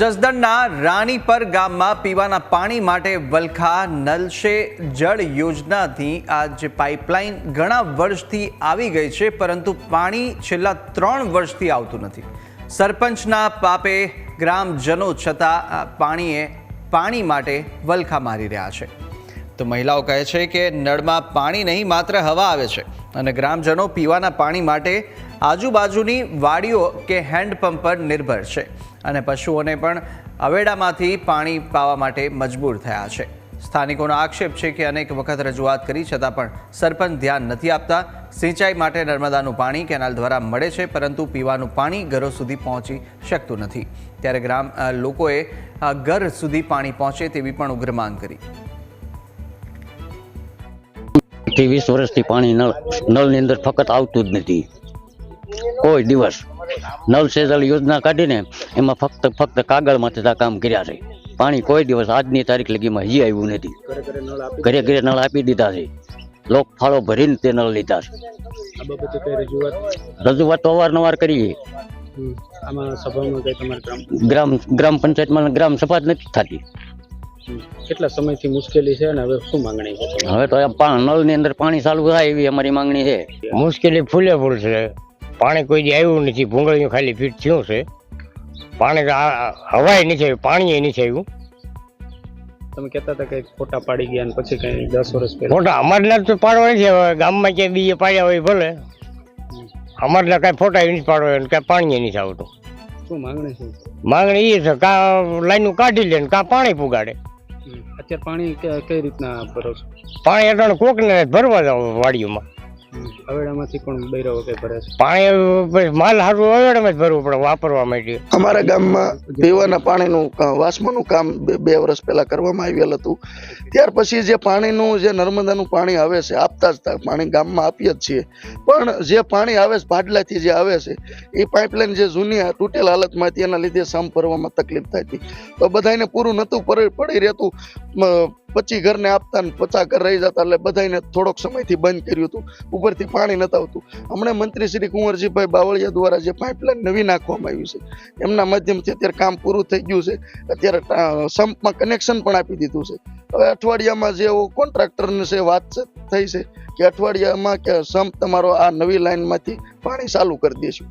જસદણના રાણીપર ગામમાં પીવાના પાણી માટે વલખા નલશે જળ યોજનાથી આ જે પાઇપલાઇન ઘણા વર્ષથી આવી ગઈ છે, પરંતુ પાણી છેલ્લા ત્રણ વર્ષથી આવતું નથી. સરપંચના પાપે ગ્રામજનો છતાં પાણીએ પાણી માટે વલખા મારી રહ્યા છે. તો મહિલાઓ કહે છે કે નળમાં પાણી નહીં, માત્ર હવા આવે છે. અને ગ્રામજનો પીવાના પાણી માટે આજુબાજુની વાડીઓ કે હેન્ડપંપ પર નિર્ભર છે. અને પશુઓને પણ અવેડામાંથી પાણી પાવા માટે મજબૂર થયા છે. સ્થાનિકોનો આક્ષેપ છે કે અનેક વખત રજૂઆત કરી, છતાં પણ સરપંચ ધ્યાન નથી આપતા. સિંચાઈ માટે નર્મદાનું પાણી કેનાલ દ્વારા મળે છે, પરંતુ પીવાનું પાણી ઘરો સુધી પહોંચી શકતું નથી. ત્યારે ગ્રામ લોકોએ ઘર સુધી પાણી પહોંચે તેવી પણ ઉગ્ર માંગ કરી. થી વીસ વર્ષથી પાણી નળ નળની અંદર ફક્ત આવતું જ નથી. કોઈ દિવસ નળ સેજલ યોજના કાઢીને એમાં ફક્ત ફક્ત કાગળમાંથી આ કામ કર્યા છે. પાણી કોઈ દિવસ આજની તારીખ લગીમાં હજી આવ્યું નથી. ઘરે ઘરે નળ આપી દીધા છે. લોક ફાળો ભરીને તે નળ લીધા છે. રજૂઆત તો અવારનવાર કરીએ ગ્રામ ગ્રામ પંચાયતમાં ગ્રામ સભા જ નથી થતી. કેટલા સમયથી મુશ્કેલી છે અને હવે શું માંગણી છે હવે તો નળની અંદર પાણી ચાલુ થાય એવી અમારી માંગણી છે. મુશ્કેલી ફૂલે ફૂલ છે. પાણી કોઈ દી આવ્યું નથી ભૂંગળીયું ખાલી ફીટ થયું છે. પાણી હવાય નથી આવ્યું પાણી નથી આવ્યું. તમે કહેતા હતા કે ફોટા પાડી ગયા અને પછી કઈ દસ વર્ષ પહેલા? ફોટા અમારના તો પાડવા નથી હવે ગામમાં ક્યાંય બીજે પાડ્યા હોય ભલે. અમારના કાંઈ ફોટા નથી પાડવા હોય કાંઈ પાણી નથી આવતું. શું માંગણી છે? માંગણી એ છે કા લાઈનું કાઢી લે ને કા પાણી પુગાડે. અત્યારે પાણી કઈ રીતના ભરો છો? પાણી એટલે કોકને ભરવા જાવ વાડીઓમાં. હમ. હવેડામાંથી પણ બૈરાઓ કઈ ભરે છે? પાણી માલ સારું અવેડામાં જ ભરવું પડે વાપરવા માટે અમારા ગામમાં પીવાના પાણીનું વાસમાનું કામ બે- બે વર્ષ પહેલા કરવામાં આવેલ હતું. ત્યાર પછી જે પાણીનું જે નર્મદાનું પાણી આવે છે આપતા જ પાણી ગામમાં આપીએ જ છીએ. પણ જે પાણી આવે છે ભાડલાથી જે આવે છે એ પાઇપલાઇન જે જૂની તૂટેલ હાલતમાં હતી એના લીધે સામ ભરવામાં તકલીફ થતી. તો બધાને પૂરું નહોતું પડી પડી રહેતું. પચી ઘરને આપતા ને પચાસ ઘર રહી જતા એટલે બધાને થોડોક સમયથી બંધ કર્યું હતું. ઉપરથી પાણી નતા આવતું. હમણાં મંત્રી શ્રી કુંવરજીભાઈ બાવળિયા દ્વારા જે પાઇપલાઇન નવી નાખવામાં આવી છે, એમના માધ્યમથી અત્યારે કામ પૂરું થઈ ગયું છે. અત્યારે સંપમાં કનેક્શન પણ આપી દીધું છે. હવે અઠવાડિયામાં જે કોન્ટ્રાક્ટરને છે વાત થઈ છે કે અઠવાડિયામાં કે સંપ તમારો આ નવી લાઈનમાંથી પાણી ચાલુ કરી દઈશું